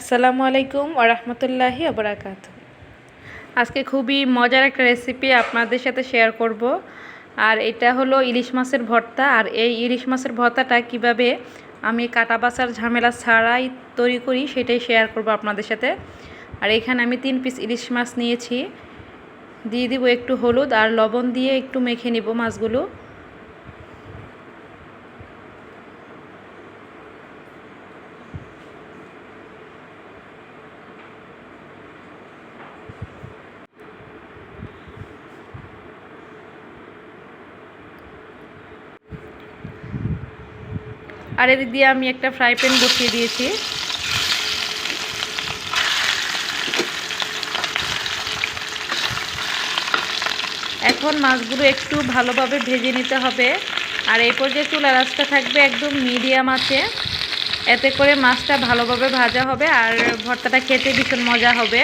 আসসালামু আলাইকুম ওরহমতুল্লাহি আবরাকাত আজকে খুবই মজার একটা রেসিপি আপনাদের সাথে শেয়ার করব। আর এটা হলো ইলিশ মাছের ভর্তা। আর এই ইলিশ মাছের ভর্তাটা কীভাবে আমি কাটা বাছার ঝামেলা ছাড়াই তৈরি করি সেটাই শেয়ার করব আপনাদের সাথে। আর এখানে আমি তিন পিস ইলিশ মাছ নিয়েছি। দিয়ে দিব একটু হলুদ আর লবণ দিয়ে একটু মেখে নিব মাছগুলো। আর এদিক দিয়ে আমি একটা ফ্রাই প্যান বসিয়ে দিয়েছি। এখন মাছগুলো একটু ভালোভাবে ভেজে নিতে হবে। আর এই পর্যায়ে চুলা আঁচটা থাকবে একদম মিডিয়াম আছে। এতে করে মাছটা ভালোভাবে ভাজা হবে আর ভর্তাটা খেতে ভীষণ মজা হবে।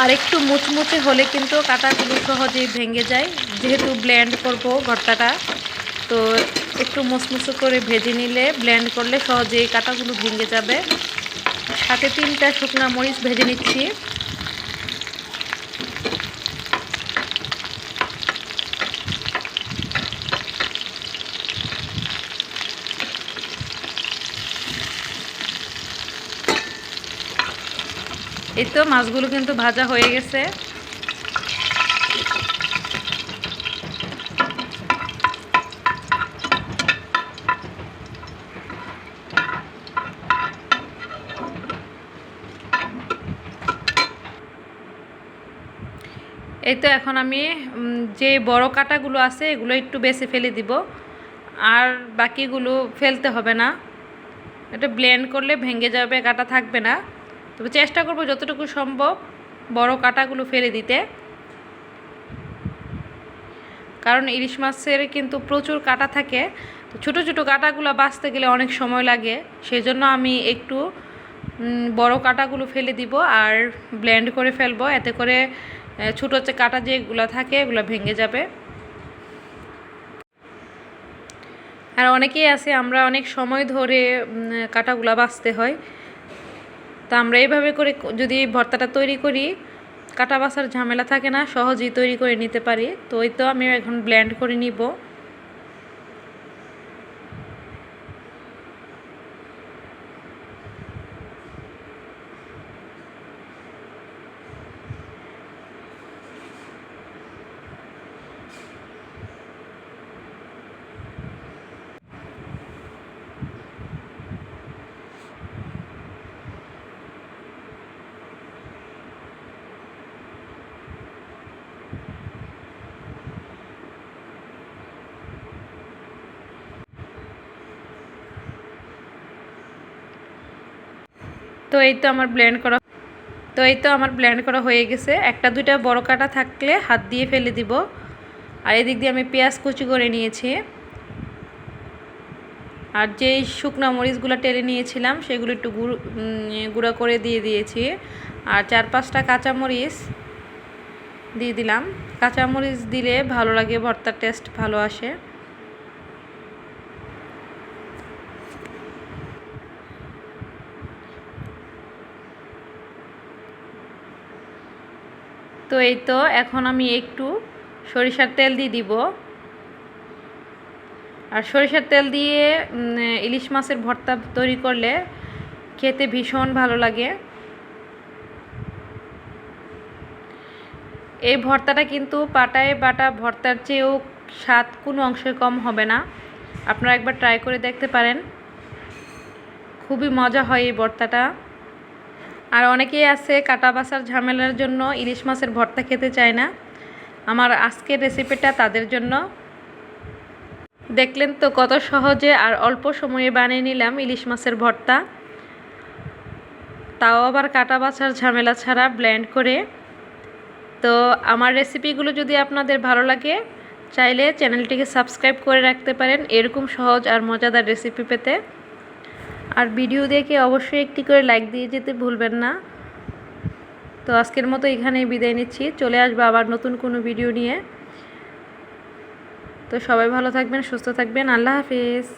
আর একটু মুচমুচে হলে কিন্তু কাটাগুলো সহজেই ভেঙে যায়। যেহেতু ব্লেন্ড করব ভর্তাটা, তো একটু মুচমুচে করে ভেজে নিলে ব্লেন্ড করলে সহজেই কাটাগুলো ভেঙে যাবে। সাথে তিনটা শুকনা মরিচ ভেজে নিচ্ছি। এই তো মাছগুলো কিন্তু ভাজা হয়ে গেছে। এই তো এখন আমি যে বড় কাটাগুলো আছে, এগুলো একটু বেশি ফেলে দিব। আর বাকিগুলো ফেলতে হবে না। এটা ব্লেন্ড করলে ভেঙে যাবে, কাটা থাকবে না। তবে চেষ্টা করব যতটুকু সম্ভব বড় কাটাগুলো ফেলে দিতে। কারণ ইলিশ মাছের কিন্তু প্রচুর কাটা থাকে। তো ছোটো ছোটো কাটাগুলো বাঁচতে গেলে অনেক সময় লাগে। সেই জন্য আমি একটু বড় কাটাগুলো ফেলে দিব আর ব্লেন্ড করে ফেলব। এতে করে ছোটো যে কাটা যেগুলো থাকে এগুলো ভেঙে যাবে। আর অনেকেই আছে, আমরা অনেক সময় ধরে কাটাগুলো বাঁচতে হয়। তো আমরা এইভাবে করে যদি ভর্তাটা তৈরি করি, কাটা বাসার ঝামেলা থাকে না, সহজেই তৈরি করে নিতে পারি। তো ওই তো আমি এখন ব্ল্যান্ড করে নিব। তো এই তো আমার ব্লেন্ড করা তো এই তো আমার ব্লেন্ড করা হয়ে গেছে। একটা দুইটা বড় কাটা থাকলে হাত দিয়ে ফেলে দিব। আর এদিক দিয়ে আমি পেঁয়াজ কুচি করে নিয়েছি। আর যেই শুকনো মরিচগুলো টেলে নিয়েছিলাম, সেগুলো একটু গুঁড়া করে দিয়ে দিয়েছি। আর চার পাঁচটা কাঁচামরিচ দিয়ে দিলাম। কাঁচামরিচ দিলে ভালো লাগে, ভর্তার টেস্ট ভালো আসে। তো এই তো এখন আমি একটু সরিষার তেল দিয়ে দিব। আর সরিষার তেল দিয়ে ইলিশ মাছের ভর্তা তৈরি করলে খেতে ভীষণ ভালো লাগে। এই ভর্তাটা কিন্তু পাটায় বাটা ভর্তার চেয়েও স্বাদ কোনো অংশে কম হবে না। আপনারা একবার ট্রাই করে দেখতে পারেন। খুবই মজা হয় এই ভর্তাটা। আর অনেকেই আছে কাটা বাসার ঝামেলার জন্য ইলিশ মাছের ভর্তা খেতে চায় না। আমার আজকের রেসিপিটা তাদের জন্য। দেখলেন তো কত সহজে আর অল্প সময়ে বানিয়ে নিলাম ইলিশ মাছের ভর্তা। তাও আবার কাটা বাছার ঝামেলা ছাড়া ব্লেন্ড করে। তো আমার রেসিপিগুলো যদি আপনাদের ভালো লাগে, চাইলে চ্যানেলটিকে সাবস্ক্রাইব করে রাখতে পারেন। এরকম সহজ আর মজাদার রেসিপি পেতে। আর ভিডিও দেখে অবশ্যই একটি করে লাইক দিয়ে যেতে ভুলবেন না। তো আজকের মতো এখানেই বিদায় নিচ্ছি। চলে আসব আবার নতুন কোনো ভিডিও নিয়ে। তো সবাই ভালো থাকবেন, সুস্থ থাকবেন। আল্লাহ হাফিজ।